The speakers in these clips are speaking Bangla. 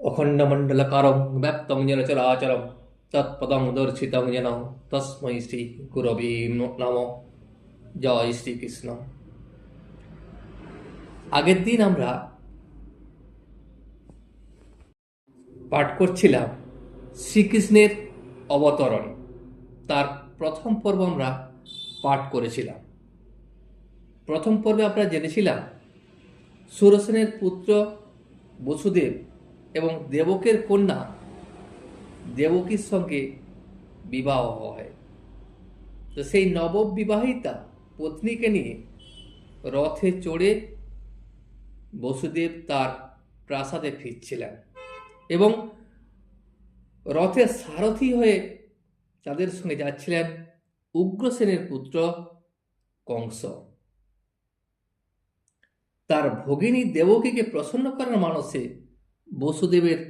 অখণ্ডমণ্ডলকারং ব্যাপ্তং যেন চলাচলম তৎপদং দর্শিতং যেন তস্মৈ শ্রী গুরবে নম জয় শ্রীকৃষ্ণ আগের দিন আমরা পাঠ করছিলাম শ্রীকৃষ্ণের অবতরণ। তার প্রথম পর্ব আমরা পাঠ করেছিলাম। প্রথম পর্বে আমরা জেনেছিলাম সুরসেনের পুত্র বসুদেব এবং দেবকের কন্যা দেবকীর সঙ্গে বিবাহ হয়। তো সেই নববিবাহিতা পত্নীকে নিয়ে রথে চড়ে বসুদেব তার প্রাসাদে ফিরছিলেন এবং রথের সারথি হয়ে তাদের সঙ্গে যাচ্ছিলেন উগ্রসেনের পুত্র কংস। তার ভগিনী দেবকীকে প্রসন্ন করার মানসে বসুদেবের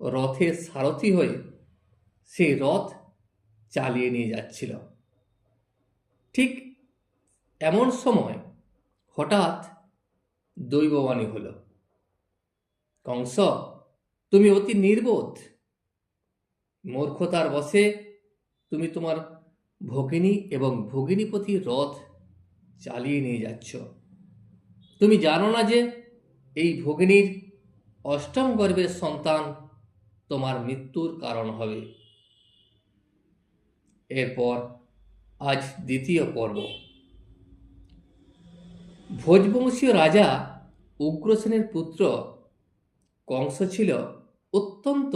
রথের সারথি হয়ে সেই রথ চালিয়ে নিয়ে যাচ্ছিল। ঠিক এমন সময় হঠাৎ দৈববাণী হলো, কংস, তুমি অতি নির্বোধ। মূর্খতার বসে তুমি তোমার ভগিনী এবং ভগিনীপতি রথ চালিয়ে নিয়ে যাচ্ছ। তুমি জানো না যে এই ভগিনীর অষ্টম গর্ভের সন্তান তোমার মৃত্যুর কারণ হবে। এরপর আজ দ্বিতীয় পর্ব। ভোজবংশীয় রাজা উগ্রসেনের পুত্র কংস ছিল অত্যন্ত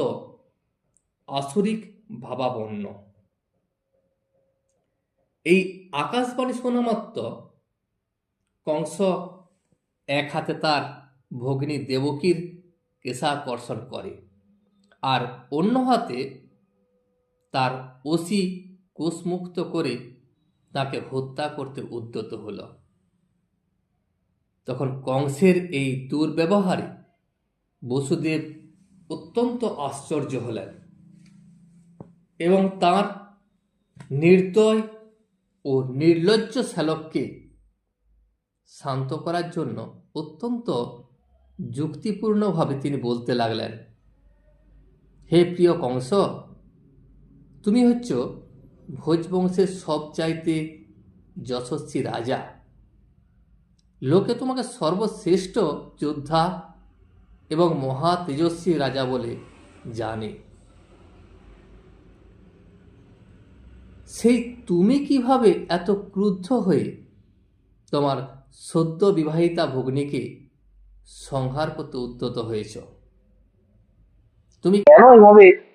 আসরিক ভাবাপন্ন। এই আকাশবাণী শোনা মাত্র কংস এক হাতে তার ভগ্নী দেবকীর কেশাকর্ষণ করে। আর অন্য হাতে তার ওসি কোষমুক্ত করে তাকে হত্যা করতে উদ্যত হলো। তখন কংসের এই দুর্ব্যবহারে বসুদেব অত্যন্ত আশ্চর্য হলেন এবং তার নির্দয় ও নির্লজ্জ শ্যালককে শান্ত করার জন্য অত্যন্ত যুক্তিপূর্ণভাবে তিনি বলতে লাগলেন, হে প্রিয় কংস, তুমি হচ্ছ ভোজবংশের সবচাইতে যশস্বী রাজা। লোকে তোমাকে সর্বশ্রেষ্ঠ যোদ্ধা এবং মহা তেজস্বী রাজা বলে জানে। সেই তুমি কীভাবে এত ক্রুদ্ধ হয়ে তোমার সদ্য বিবাহিতা ভগ্নীকে সংহার করতে উদ্যত হয়েছ। তুমি কেন এভাবে?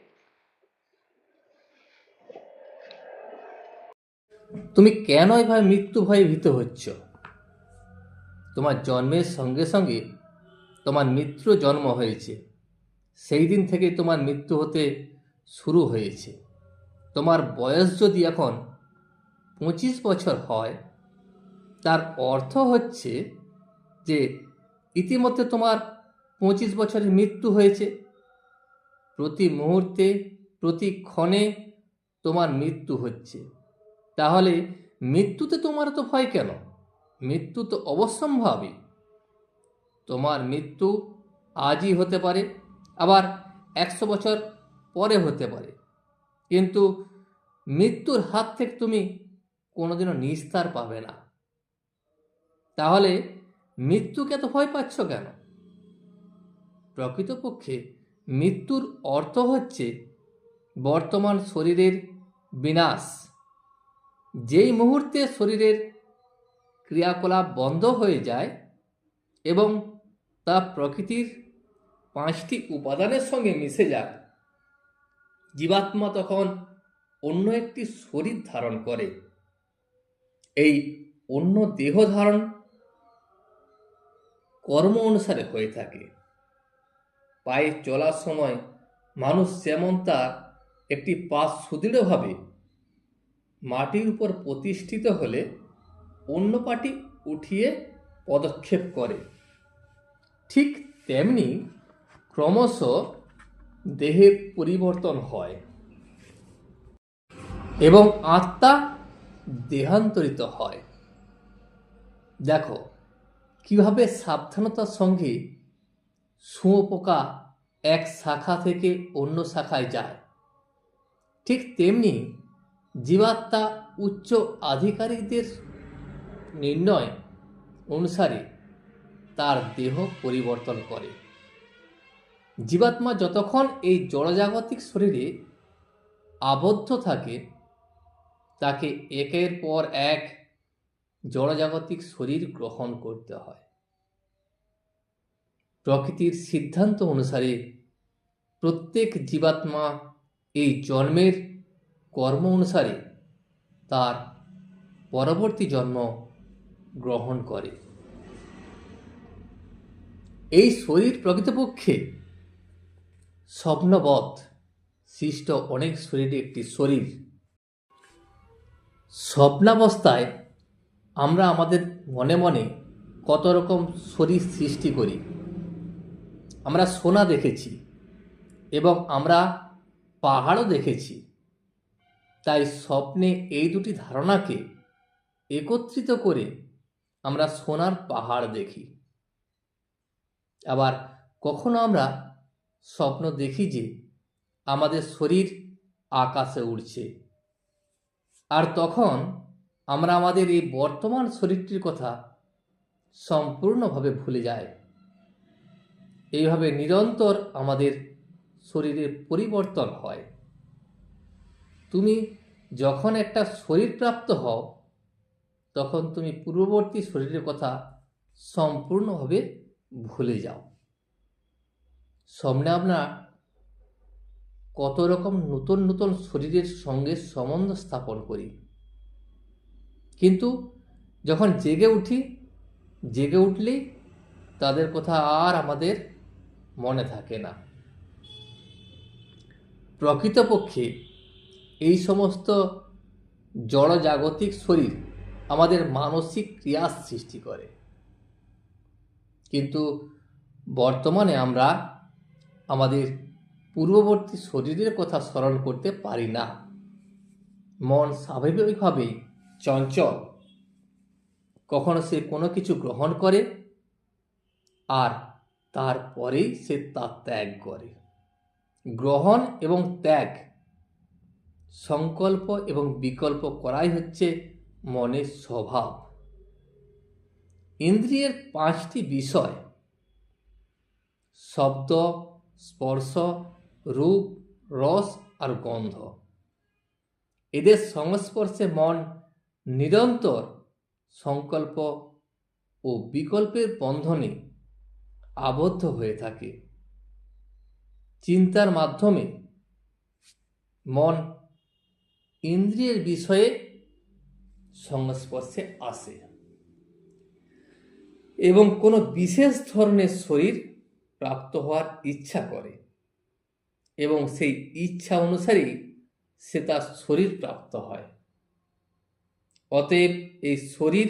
তুমি কেন এভাবে মৃত্যু ভয়ে ভীত হচ্ছ? তোমার জন্মের সঙ্গে সঙ্গে তোমার মৃত্যু জন্ম হয়েছে। সেই দিন থেকে তোমার মৃত্যু হতে শুরু হয়েছে। তোমার বয়স যদি এখন পঁচিশ বছর হয় তার অর্থ হচ্ছে যে ইতিমধ্যে তোমার পঁচিশ বছরের মৃত্যু হয়েছে। প্রতি মুহূর্তে, প্রতি ক্ষণে তোমার মৃত্যু হচ্ছে। তাহলে মৃত্যুতে তোমার তো ভয় কেন? মৃত্যু তো অবশ্যম্ভাবী। তোমার মৃত্যু আজই হতে পারে, আবার একশো বছর পরে হতে পারে। কিন্তু মৃত্যুর হাত থেকে তুমি কোনোদিনও নিস্তার পাবে না। তাহলে মৃত্যুকে তো ভয় পাচ্ছ কেন? প্রকৃতপক্ষে মৃত্যুর অর্থ হচ্ছে বর্তমান শরীরের বিনাশ। যেই মুহূর্তে শরীরের ক্রিয়াকলাপ বন্ধ হয়ে যায় এবং তা প্রকৃতির পাঁচটি উপাদানের সঙ্গে মিশে যায়, জীবাত্মা তখন অন্য একটি শরীর ধারণ করে। এই অন্য দেহ ধারণ কর্ম অনুসারে হয়ে থাকে। পায়ে চলার সময় মানুষ যেমন তার একটি পা সুদৃঢ়ভাবে মাটির উপর প্রতিষ্ঠিত হলে অন্য পাটি উঠিয়ে পদক্ষেপ করে। ঠিক তেমনি ক্রমশ দেহের পরিবর্তন হয় এবং আত্মা দেহান্তরিত হয়। দেখো কীভাবে সাবধানতার সঙ্গে শুঁয়োপোকা এক শাখা থেকে অন্য শাখায় যায়? ঠিক তেমনি জীবাত্মা উচ্চ আধিকারিকদের নির্ণয় অনুসারে তার দেহ পরিবর্তন করে। জীবাত্মা যতক্ষণ এই জড়জাগতিক শরীরে আবদ্ধ থাকে, তাকে একের পর এক জড়জাগতিক শরীর গ্রহণ করতে হয়। প্রকৃতির সিদ্ধান্ত অনুসারে প্রত্যেক জীবাত্মা এই জন্মের কর্ম অনুসারে তার পরবর্তী জন্ম গ্রহণ করে। এই শরীর প্রকৃতপক্ষে স্বপ্নবৎ, সৃষ্ট অনেক শরীরে একটি শরীর। স্বপ্নাবস্থায় আমরা আমাদের মনে মনে কত রকম শরীর সৃষ্টি করি। আমরা সোনা দেখেছি এবং আমরা পাহাড়ও দেখেছি। তাই স্বপ্নে এই দুটি ধারণাকে একত্রিত করে আমরা সোনার পাহাড় দেখি। আবার কখনো আমরা স্বপ্ন দেখি যে আমাদের শরীর আকাশে উড়ছে। আর তখন আমরা আমাদের এই বর্তমান শরীরটির কথা সম্পূর্ণভাবে ভুলে যাই। এইভাবে নিরন্তর আমাদের শরীরের পরিবর্তন হয়। তুমি যখন একটা শরীর প্রাপ্ত হও, তখন তুমি পূর্ববর্তী শরীরের কথা সম্পূর্ণভাবে ভুলে যাও। সামনে আমরা কত রকম নতুন নতুন শরীরের সঙ্গে সম্বন্ধ স্থাপন করি। কিন্তু যখন জেগে উঠি, জেগে উঠলেই তাদের কথা আর আমাদের মনে থাকে না। প্রকৃতপক্ষে এই সমস্ত জড়জাগতিক শরীর আমাদের মানসিক ক্রিয়া সৃষ্টি করে। কিন্তু বর্তমানে আমরা আমাদের পূর্ববর্তী শরীরের কথা স্মরণ করতে পারি না। মন স্বাভাবিকভাবেই চঞ্চল। কখনো সে কোনো কিছু গ্রহণ করে আর তারপরেই সে তা ত্যাগ করে। গ্রহণ এবং ত্যাগ, সংকল্প এবং বিকল্প করাই হচ্ছে মনের স্বভাব। ইন্দ্রিয়ের পাঁচটি বিষয়, শব্দ, স্পর্শ, রূপ, রস আর গন্ধ। এদের সংস্পর্শে মন নিরন্তর সংকল্প ও বিকল্পের বন্ধনে আবদ্ধ হয়ে থাকে। চিন্তার মাধ্যমে মন ইন্দ্রিয়ের বিষয়ে সংস্পর্শে আসে এবং কোনো বিশেষ ধরনের শরীর প্রাপ্ত হওয়ার ইচ্ছা করে এবং সেই ইচ্ছা অনুসারেই সে তার শরীর প্রাপ্ত হয়। অতএব এই শরীর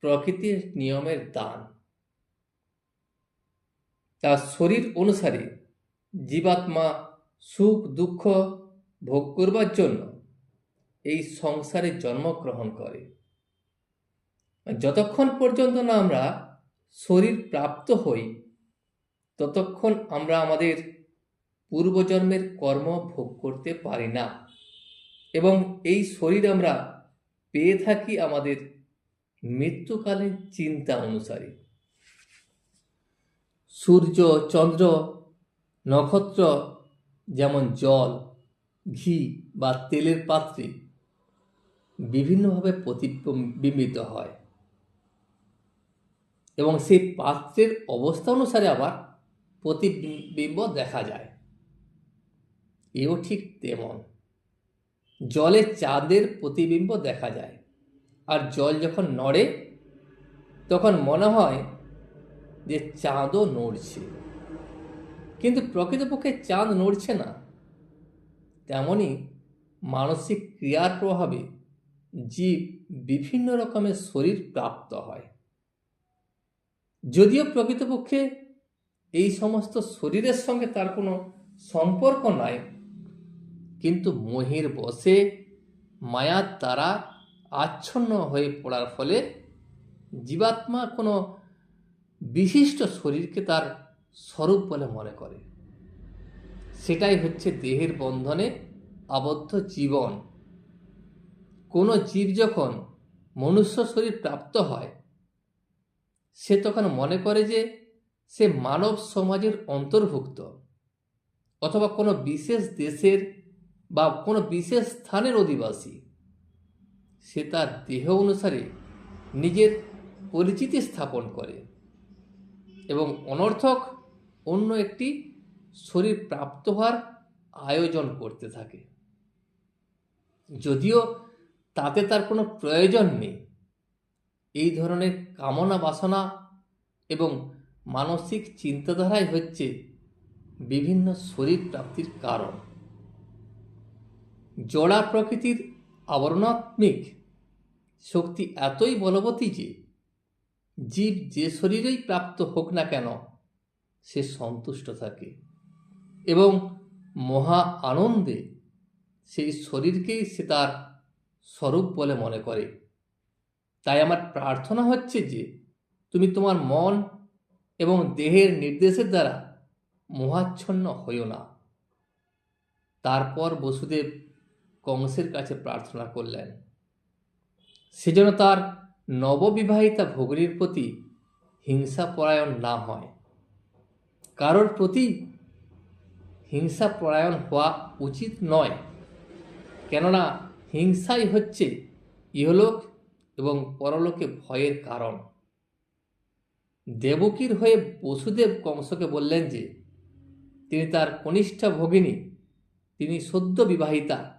প্রকৃতির নিয়মের দান। তার শরীর অনুসারে জীবাত্মা সুখ, দুঃখ ভোগ করবার জন্য এই সংসারে জন্মগ্রহণ করে। যতক্ষণ পর্যন্ত না আমরা শরীর প্রাপ্ত হই, ততক্ষণ আমরা আমাদের পূর্বজন্মের কর্ম ভোগ করতে পারি না। এবং এই শরীর আমরা পেয়ে থাকি আমাদের মৃত্যুকালীন চিন্তা অনুসারে। সূর্য, চন্দ্র, নক্ষত্র, যেমন জল, ঘি বা তেলের পাত্রে বিভিন্নভাবে প্রতিবিম্বিত হয়। এবং সেই পাত্রের অবস্থা অনুসারে আবার প্রতিবিম্ব দেখা যায়। এও ঠিক তেমন। জলে চাঁদের প্রতিবিম্ব দেখা যায়। আর জল যখন নড়ে, তখন মনে হয় যে চাঁদও নড়ছে। কিন্তু প্রকৃতপক্ষে চাঁদ নড়ছে না। তেমনই মানসিক ক্রিয়ার প্রভাবে জীব বিভিন্ন রকমের শরীর প্রাপ্ত হয়। যদিও প্রকৃতপক্ষে এই সমস্ত শরীরের সঙ্গে তার কোনো সম্পর্ক নাই কিন্তু মোহের বসে মায়ার দ্বারা আচ্ছন্ন হয়ে পড়ার ফলে জীবাত্মা কোনো বিশিষ্ট শরীরকে তার স্বরূপ বলে মনে করে। সেটাই হচ্ছে দেহের বন্ধনে আবদ্ধ জীবন। কোনো জীব যখন মনুষ্য শরীর প্রাপ্ত হয়, সে তখন মনে করে যে সে মানব সমাজের অন্তর্ভুক্ত, অথবা কোনো বিশেষ দেশের বা কোনো বিশেষ স্থানের অধিবাসী, সে তার দেহ অনুসারে নিজের পরিচিতি স্থাপন করে এবং অনর্থক অন্য একটি শরীর প্রাপ্ত হওয়ার আয়োজন করতে থাকে। যদিও তাতে তার কোনো প্রয়োজন নেই। এই ধরনের কামনা বাসনা এবং মানসিক চিন্তাধারাই হচ্ছে বিভিন্ন শরীর প্রাপ্তির কারণ। জড়া প্রকৃতির আবরণাত্মিক শক্তি এতই বলবতী যে জীব যে শরীরেই প্রাপ্ত হোক না কেন, সে সন্তুষ্ট থাকে এবং মহা আনন্দে সেই শরীরকেই সে তার স্বরূপ বলে মনে করে। তাই আমার প্রার্থনা হচ্ছে যে তুমি তোমার মন এবং দেহের নির্দেশের দ্বারা মোহাচ্ছন্ন হইও না। তারপর বসুদেব কংসের কাছে প্রার্থনা করলেন। সে যেন তার নববিবাহিতা ভগিনীর প্রতি হিংসা পরায়ণ না হয়। কারোর প্রতি হিংসা পরায়ণ হওয়া উচিত নয়। কেননা হিংসাই হচ্ছে ইহলোক এবং পরলোকে ভয়ের কারণ। দেবকীর হয়ে বসুদেব কংসকে বললেন যে, তিনি তার কনিষ্ঠা ভগিনী, তিনি সদ্য বিবাহিতা।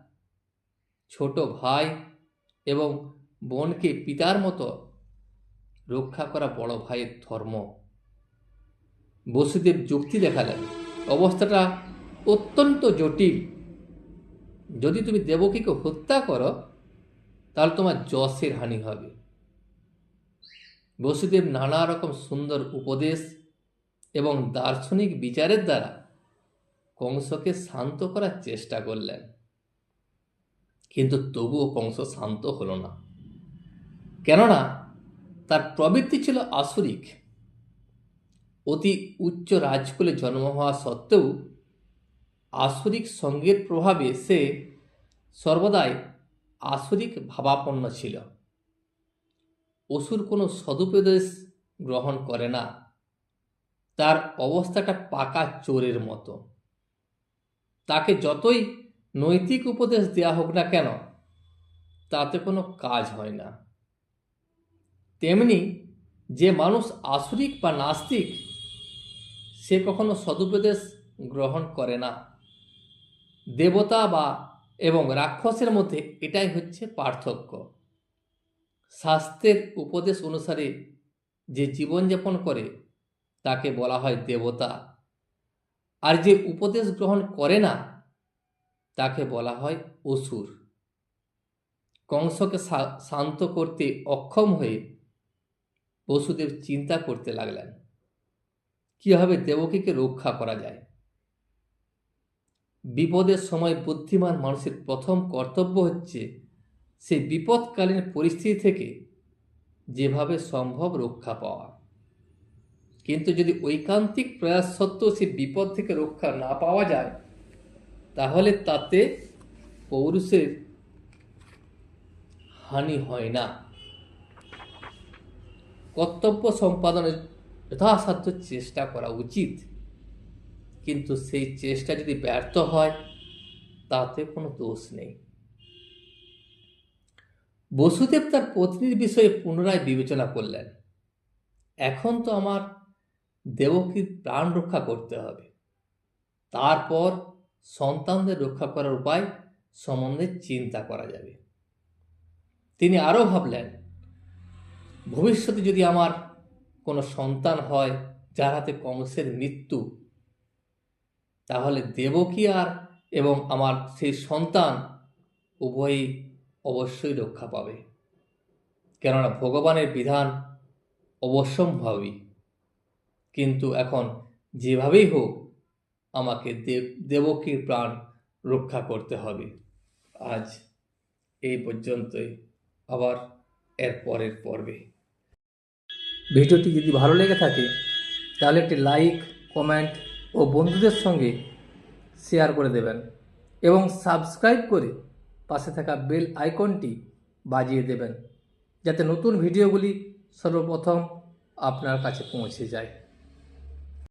ছোট ভাই এবং বোনকে পিতার মতো রক্ষা করা বড় ভাইয়ের ধর্ম। বসুদেব যুক্তি দেখালেন, অবস্থাটা অত্যন্ত জটিল। যদি তুমি দেবকীকে হত্যা করো, তাহলে তোমার যশের হানি হবে। বসুদেব নানা রকম সুন্দর উপদেশ এবং দার্শনিক বিচারের দ্বারা কংসকে শান্ত করার চেষ্টা করলেন। কিন্তু তবুও কংস শান্ত হলো না। কেননা তার প্রবৃত্তি ছিল আসরিক। অতি উচ্চ রাজকুলে জন্ম হওয়া সত্ত্বেও আসরিক সঙ্গের প্রভাবে সে সর্বদাই আসরিক ভাবাপন্ন ছিল। অসুর কোনো সদুপদেশ গ্রহণ করে না। তার অবস্থাটা পাকা চোরের মতো। তাকে যতই নৈতিক উপদেশ দেয়া হোক না কেন, তাতে কোনো কাজ হয় না। তেমনি যে মানুষ আসরিক বা নাস্তিক, সে কখনো সদুপদেশ গ্রহণ করে না। দেবতা বা এবং রাক্ষসের মধ্যে এটাই হচ্ছে পার্থক্য। শাস্ত্রের উপদেশ অনুসারে যে জীবনযাপন করে, তাকে বলা হয় দেবতা। আর যে উপদেশ গ্রহণ করে না তাকে বলা হয় অসুর। কংসকে শান্ত করতে অক্ষম হয়ে বসুদেব চিন্তা করতে লাগলেন, কীভাবে দেবকীকে রক্ষা করা যায়? বিপদের সময় বুদ্ধিমান মানুষের প্রথম কর্তব্য হচ্ছে সেই বিপদকালীন পরিস্থিতি থেকে যেভাবে সম্ভব রক্ষা পাওয়া। কিন্তু যদি ঐকান্তিক প্রয়াস সত্ত্বেও সে বিপদ থেকে রক্ষা না পাওয়া যায় তাহলে তাতে পৌরুষের হানি হয় না। কর্তব্য সম্পাদনের যথাসাধ্য চেষ্টা করা উচিত। কিন্তু সেই চেষ্টা যদি ব্যর্থ হয়, তাতে কোনো দোষ নেই। বসুদেব তার পত্নীর বিষয়ে পুনরায় বিবেচনা করলেন। এখন তো আমার দেবকীর প্রাণ রক্ষা করতে হবে। তারপর সন্তানদের রক্ষা করার উপায় সম্বন্ধে চিন্তা করা যাবে। তিনি আরও ভাবলেন, ভবিষ্যতে যদি আমার কোনো সন্তান হয় যার হাতে কংসের মৃত্যু, তাহলে দেবকী আর এবং আমার সেই সন্তান উভয়ই অবশ্যই রক্ষা পাবে। কেননা ভগবানের বিধান অবশ্যম্ভাবী। কিন্তু এখন যেভাবেই হোক আমাকে দেব, দেবকীর প্রাণ রক্ষা করতে হবে। আজ এই পর্যন্তই। আবার এর পরের পর্বে। ভিডিওটি যদি ভালো লেগে থাকে, তাহলে একটি লাইক, কমেন্ট ও বন্ধুদের সঙ্গে শেয়ার করে দেবেন এবং সাবস্ক্রাইব করে পাশে থাকা বেল আইকনটি বাজিয়ে দেবেন, যাতে নতুন ভিডিওগুলি সর্বপ্রথম আপনার কাছে পৌঁছে যায়।